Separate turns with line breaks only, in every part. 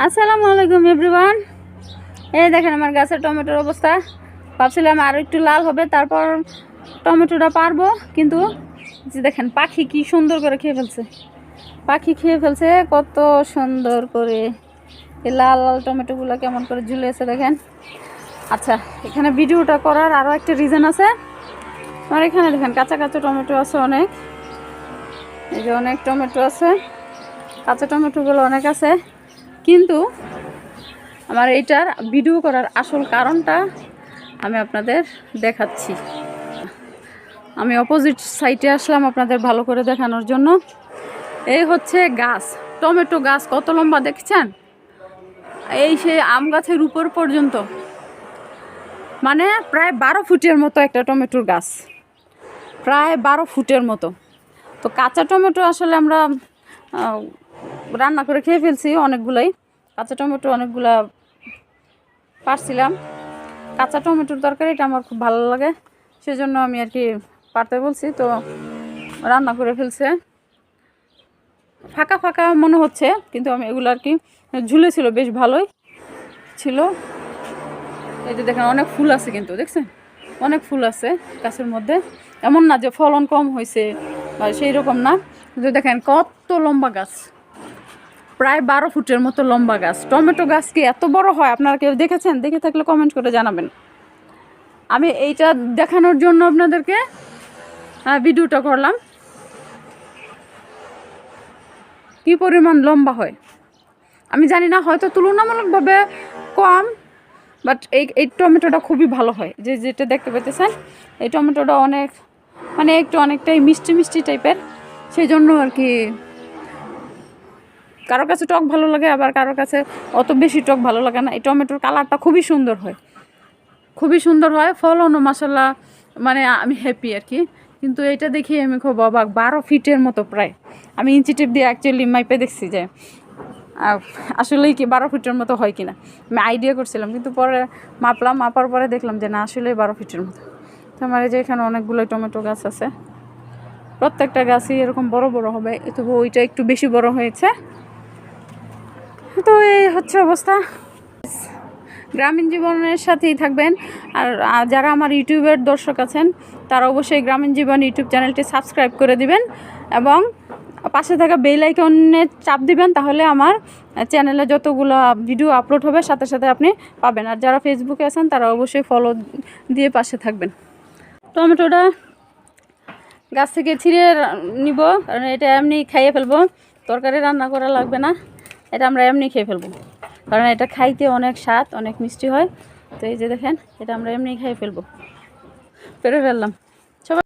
আসসালামু আলাইকুম এভরিওয়ান এই দেখেন আমার গাছের টমেটোর অবস্থা। ভাবছিলাম আরও একটু লাল হবে, তারপর টমেটোটা পারব, কিন্তু যে দেখেন পাখি কি সুন্দর করে খেয়ে ফেলছে। পাখি খেয়ে ফেলছে, কত সুন্দর করে। এই লাল লাল টমেটোগুলো কেমন করে ঝুলেছে দেখেন। আচ্ছা এখানে ভিডিওটা করার আরও একটা রিজন আছে। আমার এখানে দেখেন কাঁচা কাঁচা টমেটো আছে অনেক। এই যে অনেক টমেটো আছে। কাঁচা টমেটোগুলো অনেক আছে। কিন্তু আমার এইটার ভিডিও করার আসল কারণটা আমি আপনাদের দেখাচ্ছি। আমি অপোজিট সাইডে আসলাম আপনাদের ভালো করে দেখানোর জন্য। এই হচ্ছে গাছ। টমেটো গাছ কত লম্বা দেখছেন? এই সেই আম গাছের উপর পর্যন্ত। মানে প্রায় বারো ফুটের মতো একটা টমেটোর গাছ। প্রায় বারো ফুটের মতো। তো কাঁচা টমেটো আসলে আমরা রান্না করে খেয়ে ফেলছি অনেকগুলাই। কাঁচা টমেটো অনেকগুলা পারছিলাম। কাঁচা টমেটোর তরকারিটা আমার খুব ভালো লাগে, সেজন্য আমি আর কি পারতে বলছি। তো রান্না করে ফেলছে। ফাঁকা ফাঁকা মনে হচ্ছে, কিন্তু আমি এগুলো আর কি ঝুলেছিল, বেশ ভালোই ছিল। এই যে দেখেন, অনেক ফুল আছে কিন্তু, দেখছেন? অনেক ফুল আছে গাছের মধ্যে। এমন না যে ফলন কম হয়েছে বা সেই রকম না কিন্তু দেখেন, কত লম্বা গাছ। প্রায় বারো ফুটের মতো লম্বা গাছ। টমেটো গাছ কি এত বড় হয়? আপনারা কেউ দেখেছেন? দেখে থাকলে কমেন্ট করে জানাবেন। আমি এইটা দেখানোর জন্য আপনাদেরকে ভিডিওটা করলাম। কি পরিমাণ লম্বা হয়? আমি জানি না, হয়তো তুলনামূলকভাবে কম বাট এই এই টমেটোটা খুবই ভালো হয়। যে, যেটা দেখতে পেতেছেন এই টমেটোটা অনেক মানে একটু অনেকটাই মিষ্টি মিষ্টি টাইপের সেই জন্য আর কি কারও কাছে টক ভালো লাগে, আবার কারও কাছে অত বেশি টক ভালো লাগে না। এই টমেটোর কালারটা খুবই সুন্দর হয়। খুবই সুন্দর হয়, ফলনও মশলা মানে আমি হ্যাপি আর কি। কিন্তু এটা দেখি আমি খুব অবাক, বারো ফিটের মতো প্রায়। আমি ইঞ্চি টিপ দিয়ে অ্যাকচুয়ালি মাইপে দেখছি যে আসলেই কি বারো ফিটের মতো হয় কিনা। আমি আইডিয়া করছিলাম, কিন্তু পরে মাপলাম, মাপার পরে দেখলাম যে না, আসলেই বারো ফিটের মতো। তো আমার যে এখানে অনেকগুলো টমেটো গাছ আছে। প্রত্যেকটা গাছই এরকম বড় বড় হবে তবু ওইটা একটু বেশি বড় হয়েছে। তো এই হচ্ছে অবস্থা। গ্রামীণ জীবনের সাথেই থাকবেন। আর যারা আমার ইউটিউবের দর্শক আছেন, তারা অবশ্যই গ্রামীণ জীবন ইউটিউব চ্যানেলটি সাবস্ক্রাইব করে দিবেন এবং পাশে থাকা বেল আইকনে চাপ দিবেন, তাহলে আমার চ্যানেলে যতগুলো ভিডিও আপলোড হবে, সাথে সাথে আপনি পাবেন। আর যারা ফেসবুকে আছেন, তারা অবশ্যই ফলো দিয়ে পাশে থাকবেন। টমেটোটা গাছ থেকে ছিঁড়ে নিব, কারণ এটা এমনি খাইয়ে ফেলব। তরকারি রান্না করা লাগবে না। এটা আমরা এমনি খেয়ে ফেলব। কারণ এটা খাইতে অনেক স্বাদ, অনেক মিষ্টি হয়। তো এই যে দেখেন, এটা আমরা এমনি খেয়ে ফেলব। পেরে ফেললাম। সবাই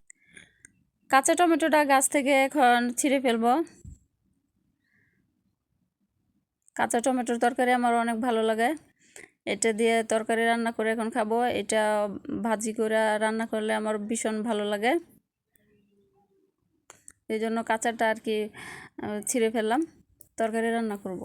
কাঁচা টমেটোটা গাছ থেকে এখন ছিঁড়ে ফেলব। কাঁচা টমেটোর তরকারি আমার অনেক ভালো লাগে। এটা দিয়ে তরকারি রান্না করে এখন খাব। এটা ভাজি করে রান্না করলে আমার ভীষণ ভালো লাগে। এই জন্য কাঁচাটা আর কি ছিঁড়ে ফেললাম। তরকারি রান্না করব।